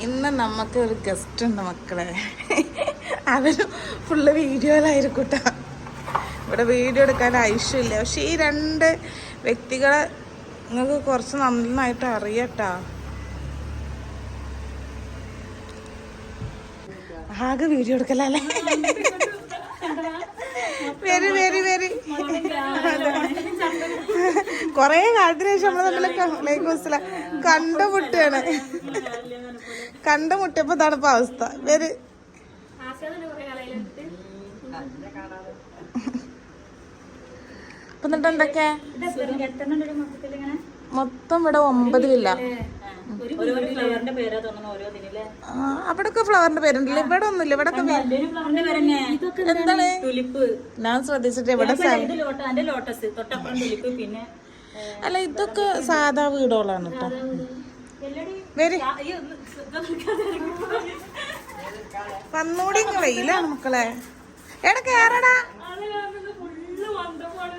ഇന്ന് നമുക്ക് ഒരു ഗസ്റ്റ് ഉണ്ട് മക്കളെ അവർ ഫുള്ള് വീഡിയോയിലായിരിക്കൂട്ടാ ഇവിടെ വീഡിയോ എടുക്കാൻ ആവശ്യമില്ല പക്ഷെ ഈ രണ്ട് വ്യക്തികളെ നിങ്ങൾക്ക് കുറച്ച് നന്നായിട്ട് അറിയട്ടാ ആകെ വീഡിയോ എടുക്കലല്ലേ വെരി വെരി വെരി കൊറേ കാലത്തിന് ശേഷം നമ്മൾ തമ്മിലൊക്കെ ലൈക്ക് കണ്ടുമുട്ടാണ് കണ്ടുമുട്ടിയപ്പോ തണുപ്പ അവസ്ഥ. ഇവർ ഇപ്പൊ എന്നിട്ട് എന്തൊക്കെ? മൊത്തം ഇവിടെ ഒമ്പത് വില്ല അവിടൊക്കെ ഫ്ലവറിന്റെ പേരുണ്ടല്ലോ? ഇവിടെ ഒന്നുമില്ല. ഇവിടെ എന്താണ്? ഞാൻ ശ്രദ്ധിച്ചിട്ട് ഇവിടെ അല്ല ഇതൊക്കെ സാധാ വീടുകളാണ് കേട്ടോ വരി. വന്നൂടി വെയിലാണ് മക്കളെ എടാ കേറടാ.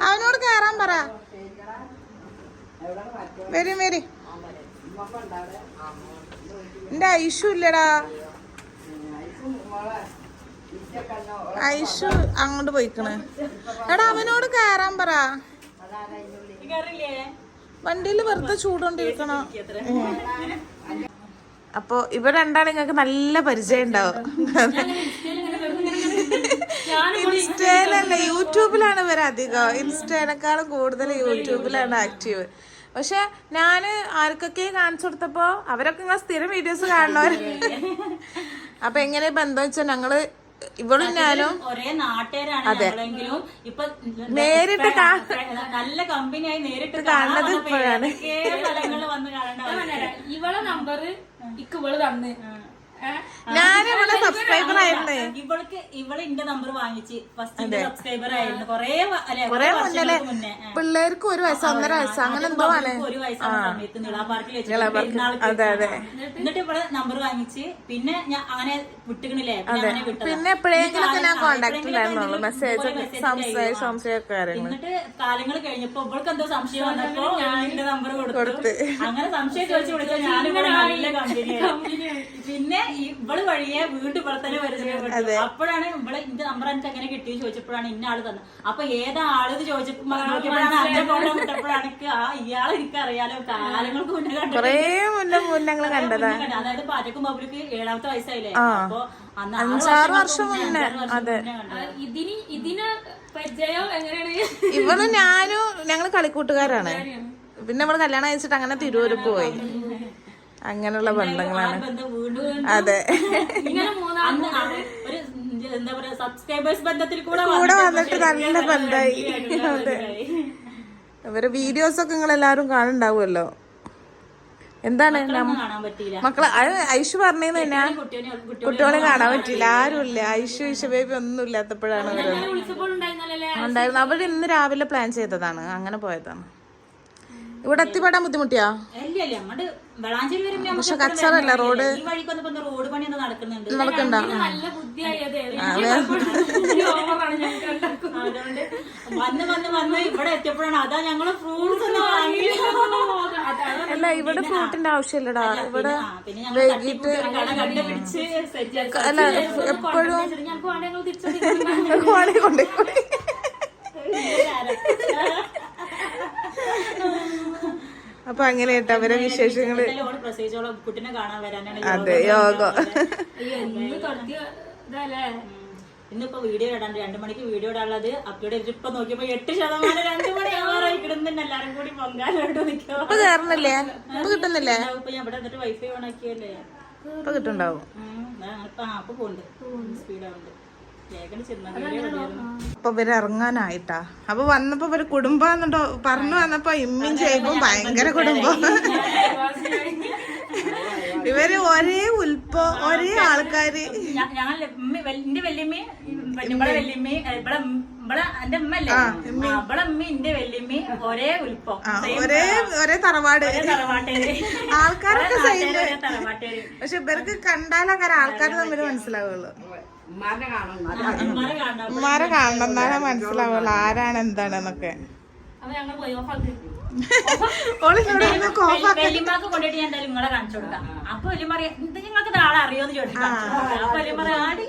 അവനോട് കേറാൻ പറ. വരും വരി. എന്റെ ഐഷു ഇല്ലടാ. ഐഷു അങ്ങോട്ട് പോയിക്കണ്. എടാ അവനോട് കേറാൻ പറ. വണ്ടിയിൽ വെറുതെ ചൂടോണ്ടിരിക്കണോ അപ്പൊ ഇവ രണ്ടാളും നിങ്ങൾക്ക് നല്ല പരിചയം ഉണ്ടാവും. ഇൻസ്റ്റയിലല്ല യൂട്യൂബിലാണ് ഇവർ അധികം. ഇൻസ്റ്റേനേക്കാളും കൂടുതൽ യൂട്യൂബിലാണ് ആക്റ്റീവ്. പക്ഷെ ഞാൻ ആർക്കൊക്കെ കാണിച്ചു കൊടുത്തപ്പോ അവരൊക്കെ ഇങ്ങനെ സ്ഥിരം വീഡിയോസ് കാണുന്നവർ അപ്പൊ എങ്ങനെ ബന്ധം വെച്ചാൽ ഞങ്ങൾ ഇവളും ഞാനും ഒരേ നാട്ടുകാരാണ് ഇപ്പൊ നേരിട്ട് നല്ല കമ്പനിയായി നേരിട്ട് കാണുന്നത് ഇപ്പോഴാണ്. ഇവളെ നമ്പർ ഇക്ക് ഇവൾ തന്ന്. ഇവിടെ സബ്സ്ക്രൈബർ ആയിരുന്നേ ഇവൾക്ക് ഇവൾ എന്റെ നമ്പർ വാങ്ങിച്ച് ഫസ്റ്റ് സബ്സ്ക്രൈബർ ആയിരുന്നു. കൊറേ മുന്നേ. പിള്ളേർക്ക് ഒരു വയസ്സ് ഒന്നര വയസ്സ് അങ്ങനെ എന്തോ ആണ്. ഒരു വയസ്സാണ് സമയത്ത് നിളാ പാർക്കിൽ അതെ, അതെ. എന്നിട്ട് ഇവിടെ നമ്പർ വാങ്ങിച്ച് പിന്നെ ഞാൻ അങ്ങനെ വിട്ടുകണില്ലേ? പിന്നെ എപ്പോഴെങ്കിലും ഞാൻ കോണ്ടാക്ട് മെസ്സേജ് സംശയം. സംശയമൊക്കെ എന്നിട്ട് കാലങ്ങൾ കഴിഞ്ഞപ്പോ ഇവൾക്ക് എന്തോ സംശയം വന്നപ്പോ ഞാൻ എന്റെ നമ്പർ കൊടുത്തു. കൊടുത്ത്. അങ്ങനെ സംശയം ചോദിച്ചു വിളിച്ചാൽ ഞാനിവിടെ നല്ല കമ്പനിയായി പിന്നെ ഇവൾ വഴിയെ വീണ്ടും ഇവിടെ തന്നെ പരിചയപ്പെട്ടു അപ്പോഴാണ് ഇവളെ ഇന്റെ നമ്പർ എനിക്ക് എങ്ങനെ കിട്ടി ചോദിച്ചപ്പോഴാണ് ഇന്ന ആൾ തന്നത്. അപ്പൊ ഏതാ ആൾ ചോദിച്ചപ്പോ നോക്കിയപ്പോഴാണ് അന്റെ ഫോട്ടോ വിട്ടപ്പോഴാണ് എനിക്ക് ആ ഇയാളെ എനിക്ക് അറിയാലോ കാലങ്ങൾക്ക് മുന്നേ കണ്ടത്. കണ്ടതാ. അതായത് പാറ്റക്കും പബ്ലിക്ക് ഏഴാമത്തെ വയസ്സായില്ലേ? അപ്പൊ അഞ്ചാറ് വർഷം മുന്നേ അതെ. ഇതിന് ഇതിന് പരിചയം എങ്ങനെയാണ്? ഇവളും ഞാനും ഞങ്ങൾ കളിക്കൂട്ടുകാരാണ്. പിന്നെ നമ്മൾ കല്യാണം കഴിച്ചിട്ട് അങ്ങനെ തിരുവൂർ പോയി. അങ്ങനെയുള്ള ബന്ധങ്ങളാണ്. അതെ. ഇങ്ങനെ മൂന്നാം ഒരു എന്താ പറയാ സബ്സ്ക്രൈബേഴ്സ് ബന്ധത്തിൽ കൂടെ കൂടെ വന്നിട്ട് നല്ല ബന്ധമായി. അതെ. ഇവരെ വീഡിയോസ് ഒക്കെ നിങ്ങൾ എല്ലാരും കാണുണ്ടാവുമല്ലോ എന്താണ് മക്കൾ അത് ഐഷു പറഞ്ഞു തന്നെ കുട്ടികളെ കാണാൻ പറ്റില്ല ആരുമില്ല. ഐഷു ഐഷു ബേബി ഒന്നും ഇല്ലാത്തപ്പോഴാണ് അവർ വിളിച്ചപ്പോൾ അവർ ഇന്ന് രാവിലെ പ്ലാൻ ചെയ്തതാണ്. അങ്ങനെ പോയതാണ്. ഇവിടെ എത്തിപ്പെടാൻ ബുദ്ധിമുട്ടിയാ? പക്ഷെ കച്ചറല്ല റോഡ് നടക്കണ്ട. അല്ല ഇവിടെ ഫ്രൂട്ടിന്റെ ആവശ്യമില്ലടാ. ഇവിടെ വൈകിട്ട് അല്ല എപ്പോഴും തിരിച്ചു കൊണ്ടുപോയി. അപ്പൊ അങ്ങനെ കേട്ടോ അവരെ വിശേഷങ്ങൾ കുട്ടിനെ കാണാൻ വരാനാണ് അതെ യോഗം ഇന്നിപ്പോ വീഡിയോ ഇടാണ്ട് രണ്ടു മണിക്ക് വീഡിയോ ഇടാനുള്ളത് അപ്ലോഡ് ചെയ്തിട്ട് ഇപ്പൊ നോക്കിയപ്പോ എട്ട് ശതമാനം രണ്ടു മണി ആറായി കിടന്നുണ്ട് എല്ലാരും കൂടി പൊങ്കാലോട്ട് നിൽക്കുക. ഇപ്പൊ കേറുന്നില്ലേ ഇപ്പൊ കിട്ടുന്നില്ലേ? ഇപ്പൊ ഞാൻ ഇവിടെ എന്നിട്ട് വൈഫൈ ഓൺ ആക്കിയല്ലേ? ഇപ്പൊ കിട്ടുണ്ടാവും ഇപ്പൊ സ്പീഡാവുണ്ട് അപ്പൊ ഇവർ ഇറങ്ങാനായിട്ടാ. അപ്പൊ വന്നപ്പോ ഇവർ കുടുംബാന്നുണ്ടോ പറഞ്ഞു വന്നപ്പോ ഇമ്മിൻ ചെയ്യുമ്പോ ഭയങ്കര കുടുംബം. ഇവർ ഒരേ ഉൽപ്പ ഒരേ ആൾക്കാര്. എന്റെ വല്യമ്മ ഇവിടെ വല്യമ്മ ഇവിടെ ഒരേ ഒരേ തറവാട്. ആൾക്കാരൊക്കെ സെയിം പക്ഷെ ഇവർക്ക് കണ്ടാലൊക്കെ ആൾക്കാർ തമ്മിൽ മനസ്സിലാവുള്ളൂ. ഉമ്മാരെ കാണുന്നാണ് കാണണം. എന്നാലേ മനസ്സിലാവുള്ളൂ ആരാണ് എന്താണെന്നൊക്കെ. എന്നൊക്കെ കൊണ്ടിട്ട് ഞാൻ എന്തായാലും നിങ്ങളെ കാണിച്ചു കൊടുക്കാം. അപ്പൊ ഇത് നിങ്ങൾക്ക് നാളെ അറിയോന്ന് ചോദിക്കാം. അപ്പൊ ആടി.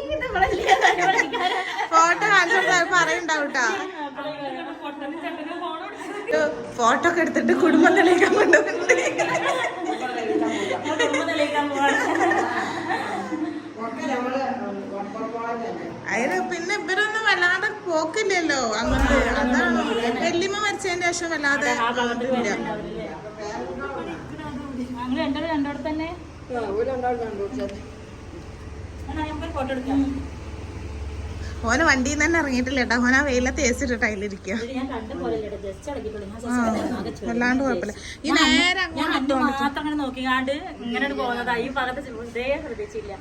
ഫോട്ടോ കാണിച്ചോട്ടാ പറയണ്ടാവൂട്ടാ. ഫോട്ടോ ഒക്കെ എടുത്തിട്ട് കുടുംബം തെളിയിക്കാൻ കൊണ്ടുപോകുന്നുണ്ട് കുടുംബം തെളിയിക്കാൻ പോവാണ്. അതിന് പിന്നെ ഇവരൊന്നും വല്ലാതെ പോക്കില്ലല്ലോ. അങ്ങോട്ട് അതാണ് വല്യമ്മ മരിച്ചതിന് ശേഷം വല്ലാതെ ഭാഗത്ത് ഇല്ല ഓന് വണ്ടിയിൽ നിന്ന് തന്നെ? ഇറങ്ങിയിട്ടില്ല കേട്ടോ. ഓന വെയിലത്ത് ഏസിട്ടിട്ട് അതിലിരിക്കുക ഇത് ഞാൻ കണ്ട പോലെ ജസ്റ്റ് അടക്കിട്ടുള്ളൂ ഞാൻ just ആകെ ചോദിച്ചു. വല്ലാണ്ട് കുഴപ്പമില്ല. ഈ നേരെ അങ്ങോട്ട് അങ്ങനെ നോക്കിക്കാണ്ട് ഇങ്ങനെ പോകുന്നതാ ഈ ഭാഗത്ത് ശ്രദ്ധിച്ചില്ല.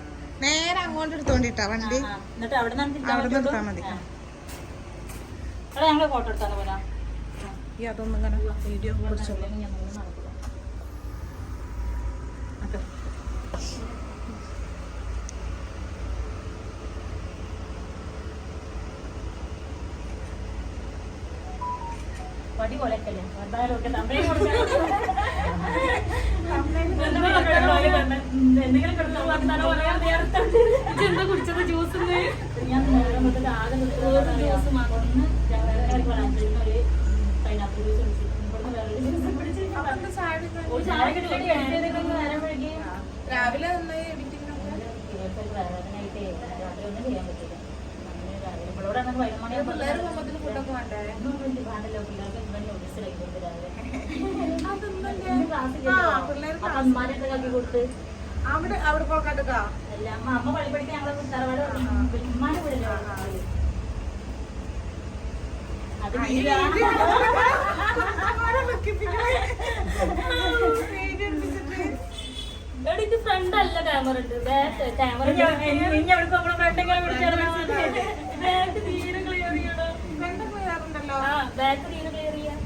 നേരെ അങ്ങോട്ട് എടുത്തോണ്ടിട്ടാ വണ്ടി. എന്നിട്ട് അവിടെ എടുത്താൽ മതി. ഈ അതൊന്നും ഇങ്ങനെ വീഡിയോ കൊലക്കല്ലേ എന്തായാലും ഒക്കെ തമ്പേ എന്തെങ്കിലും കിടന്നു പറഞ്ഞാലോ പറയാൻ നേരത്തെ എന്താ കുടിച്ചത് ജ്യൂസ് ഞാൻ നേരം മുതൽ ആകെ ജ്യൂസ് ഒരു പൈനാപ്പിൾ ജ്യൂസ് ജ്യൂസ് കുടിച്ചു ഒരു നേരം വൈകി രാവിലെ വേദനയായിട്ടേ രാത്രി ഒന്നും ചെയ്യാൻ പറ്റില്ല അങ്ങനെ രാവിലെ ഇവളോട് അങ്ങനെ വൈകുന്നേരം ഫുഡൊക്കെ വേണ്ടേ ഒന്നും വേണ്ടി വേണ്ടല്ലോ പിള്ളേർക്ക് ഇങ്ങനെ നോട്ടീസ് കഴിക്കുന്നത് രാവിലെ ആ, അമ്മാരൊക്കെ കാക്കി കൊടുത്ത്. അവിടെ അവിടെ പോക്കാട്ടുക അല്ല അമ്മ അമ്മ പള്ളി പഠിക്കാൻ ഞങ്ങളെ തറവാട് ഉമ്മാനെ വിടല്ലോ അത് എടിക്ക് ഫ്രണ്ട് അല്ല ക്യാമറ ഉണ്ട് ബാക്ക് ക്യാമറ എവിടെ ബാക്ക് തീരെ ക്ലിയർ ചെയ്യണം. ബാക്ക് തീരെ ക്ലിയർ ചെയ്യാം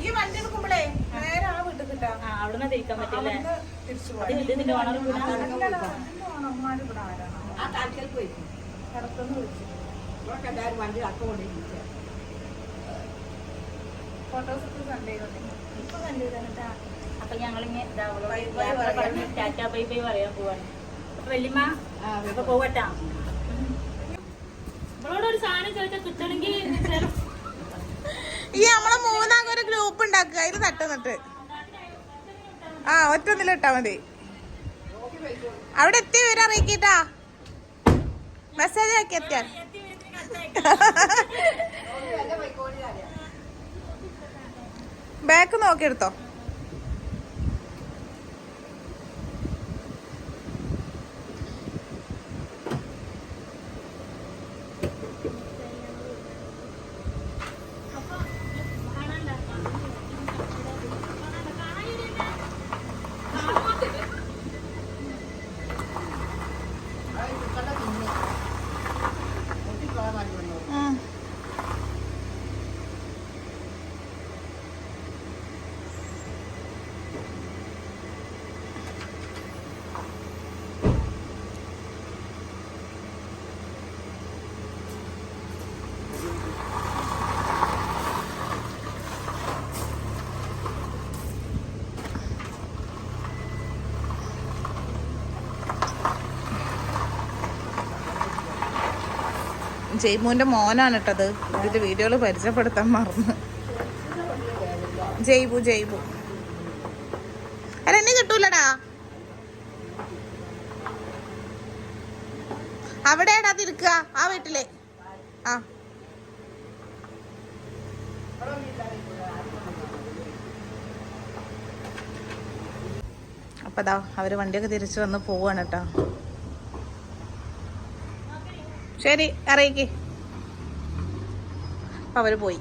ഈ വണ്ടി എടുക്കുമ്പോഴേ നേരെ ആ വീട്ടിൽ കിട്ടാ ആ അവിടുന്ന് തിരിക്കാൻ പറ്റില്ല. ഇത് ഓണർ കണ്ടേ ഇപ്പൊ അപ്പൊ ഞങ്ങളിങ്ങനെ ടാറ്റാ ബൈ ബൈ പറയാൻ പോവാണ്. അപ്പൊ വല്യമ്മ അപ്പൊ പോവട്ടാ. ഇവളോട് ഒരു സാധനം ചോദിച്ചാൽ കിട്ടണമെങ്കിൽ ചില- ഈ നമ്മളെ മൂന്നാം ഒരു ഗ്രൂപ്പ് ഉണ്ടാക്കുക. അതിൽ തട്ടുന്നിട്ട് ആ ഒറ്റൊന്നിൽ ഇട്ടാ മതി. അവിടെ എത്തി വരാ അറിയിക്കട്ടാ. മെസ്സേജ് ആക്കി എത്തിയാൽ ബാക്ക് നോക്കിയെടുത്തോ. ജയ്മൂന്റെ മോനാണ് ഇട്ടത് ഇതിന്റെ വീഡിയോയിൽ പരിചയപ്പെടുത്താൻ മറന്നു. ജയ്ബു ജയ്ബു. അല്ല കിട്ടൂലടാ. അവിടെയാടാ തിരിക്കുക ആ വീട്ടിലെ. ആ. അപ്പതാ അവർ വണ്ടിയൊക്കെ തിരിച്ചു വന്ന് പോവാണ് കേട്ടോ. ശരി അറിയിക്കേ. അവർ പോയി.